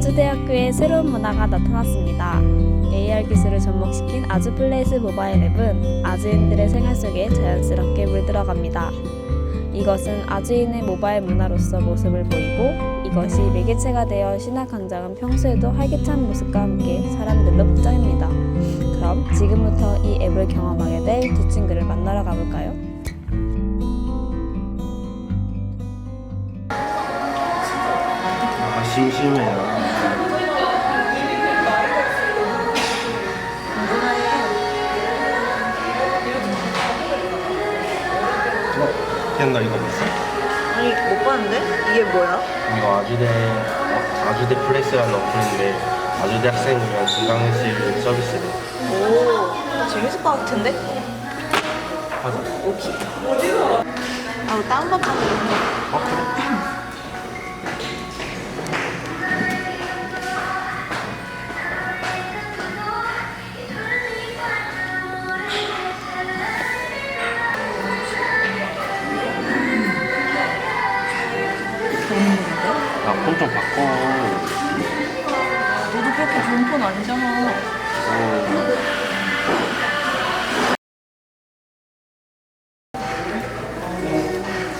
아주대학교에 새로운 문화가 나타났습니다. AR 기술을 접목시킨 아주 플레이스 모바일 앱은 아주인들의 생활 속에 자연스럽게 물들어갑니다. 이것은 아주인의 모바일 문화로서 모습을 보이고 이것이 매개체가 되어 신화광장은 평소에도 활기찬 모습과 함께 사람들로 북적입니다. 그럼 지금부터 이 앱을 경험하게 될 두 친구를 만나러 가볼까요? 심심해요. 어? 나 이거 봤어? 아니 못 봤는데? 이게 뭐야? 이거 아주대 아주대 플렉스라는 어플인데 아주대 학생을 위한 증강현실 서비스래. 오 재밌을 것 같은데? 하자. 오케이 아 다운받았는데 어 그래? 나폰 좀 바꿔. 너도 그렇게 좋은 폰 아니잖아 어.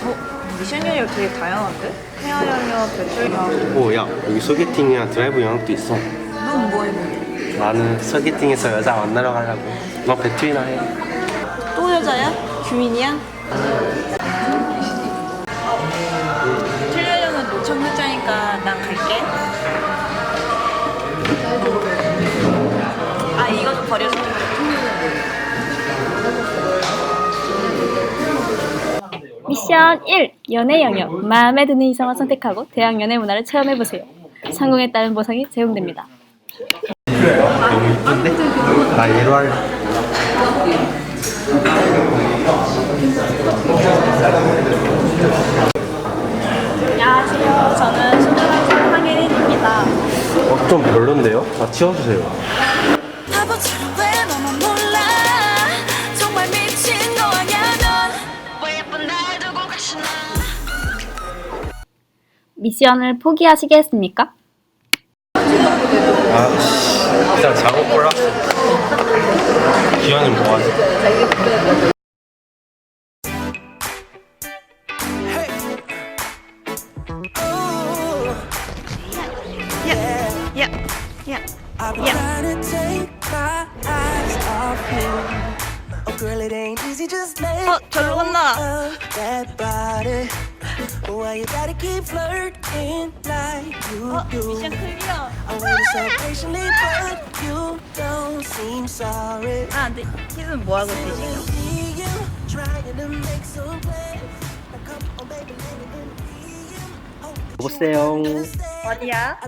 어? 미션 연료 되게 다양한데? 헤어 연료, 배터리 연료 오, 야, 여기 소개팅이랑 드라이브 영역도 있어. 넌 뭐 해보게? 나는 소개팅에서 여자 만나러 가려고. 너 배틀이나 해. 또 여자야? 규민이야? 후자니까 난 갈게 아 이거 좀 버려줘 미션 1. 연애 영역. 마음에 드는 이성을 선택하고 대학 연애 문화를 체험해 보세요. 성공에 따른 보상이 제공됩니다. 너무 이쁜데? 나 얘로 할래. 안녕하세요. 저는 신동학생 황예린입니다. 어, 좀 별론데요? 나 치워주세요. 바보처럼 왜 너만 몰라 정말 미친 거 아냐 넌왜 예쁜 날 두고 가시나 미션을 포기하시겠습니까? 아, 씨. 일단 작업 골랐어. 기현이 뭐 하지? I've been trying to take my eyes off you. Oh, girl, it ain't easy just letting 어, 절로 간다. go of that body. Why you gotta keep flirting like you 어, do? 미션 클리어 I waited so patiently, but you don't seem sorry. 아 근데 희는 뭐하고 있지 지금? See you trying to make some plans. Now come on, baby, let it be you. Oh, 여보세요. 어디야?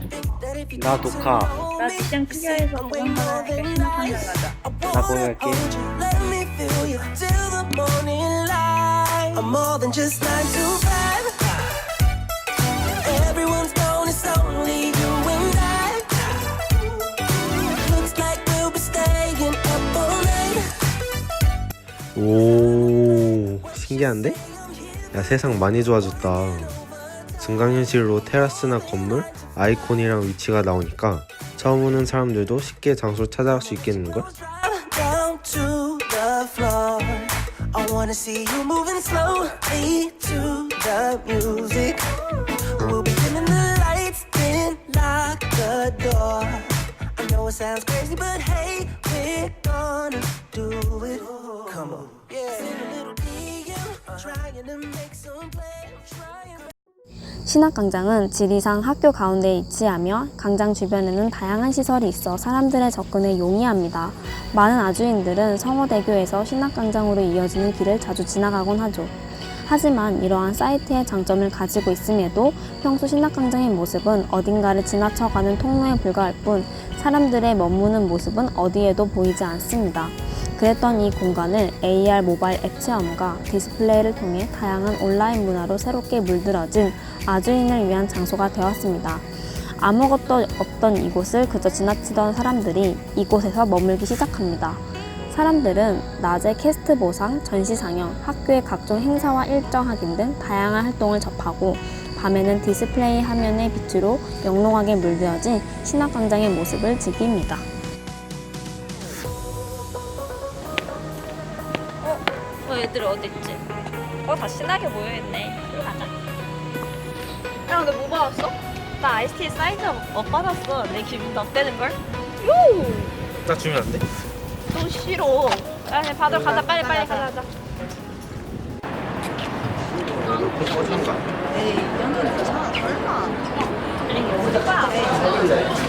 나 know 나 미션 클리어해서 도망가니까 신나게 가자 나 공유할게. I'm more than just nine to five. Everyone's known it's only you and I. Looks like we'll be staying up all night. 오, 신기한데? 야, 세상 많이 좋아졌다. 증강현실로 테라스나 건물, 아이콘이랑 위치가 나오니까 처음 오는 사람들도 쉽게 장소를 찾아갈 수 있겠는걸? Trying to make some. Trying 신학광장은 지리상 학교 가운데에 위치하며 광장 주변에는 다양한 시설이 있어 사람들의 접근에 용이합니다. 많은 아주인들은 성호대교에서 신학광장으로 이어지는 길을 자주 지나가곤 하죠. 하지만 이러한 사이트의 장점을 가지고 있음에도 평소 신학광장의 모습은 어딘가를 지나쳐가는 통로에 불과할 뿐 사람들의 머무는 모습은 어디에도 보이지 않습니다. 그랬던 이 공간을 AR 모바일 앱 체험과 디스플레이를 통해 다양한 온라인 문화로 새롭게 물들어진 아주인을 위한 장소가 되었습니다. 아무것도 없던 이곳을 그저 지나치던 사람들이 이곳에서 머물기 시작합니다. 사람들은 낮에 캐스트 보상, 전시 상영, 학교의 각종 행사와 일정 확인 등 다양한 활동을 접하고 밤에는 디스플레이 화면의 빛으로 영롱하게 물들어진 신학광장의 모습을 즐깁니다. 어딨지? 어, 다 신나게 모여있네. 가자. 야, 근데 뭐 받았어? 나 아이스티 사이즈 업 어, 받았어. 내 기분 덕대는걸? 요! 나 주면 안 돼? 또 싫어. 야, 그냥 받으러 가자. 빨리, 빨리 가자. 가자. 에이, 이 정도는 괜찮아. 설마. 오빠.